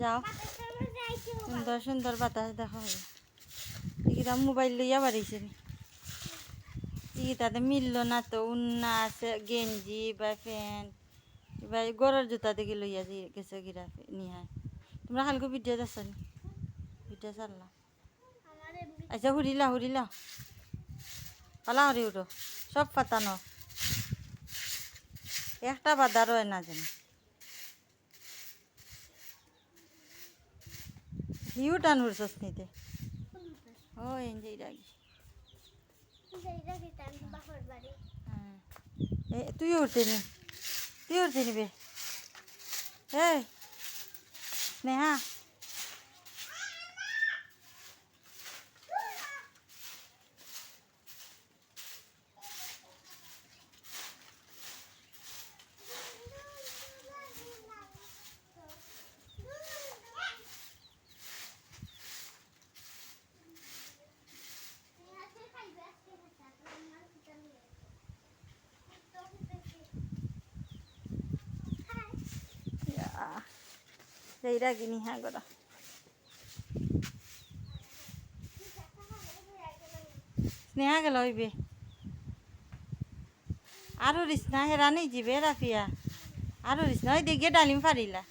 যাও। সুন্দর সুন্দর বাতাস দেখা। হবে এইকেইটা মোবাইল লইয়া বাড়িছে এইকেইটাতে মিললো না তো, উন্না আছে, গেঞ্জি বা প্যান্ট বা গরর জুতা দেখি লইয়া গেছে গিরা নিহায় তোমরা কালকে ভিডিও দেখছ? নি ভিডিও চাললা? আচ্ছা হুরিলা হুরিলা। পালা হরি উঠো। সব পাতানো। একটা বাধা রয় না যেন। হিউ টান উঠছস নিতে ও এনজয় রাখি তুই উঠতে নি। তুই উঠতে নিবে। হ্যাঁ স্নেহা রাখি নিহা করা স্নেহা গেল হইবে। আরও রিস না হেরানি যাবে রাফিয়া আরও রিস না, ওই দিকে ডালিম ফারিলা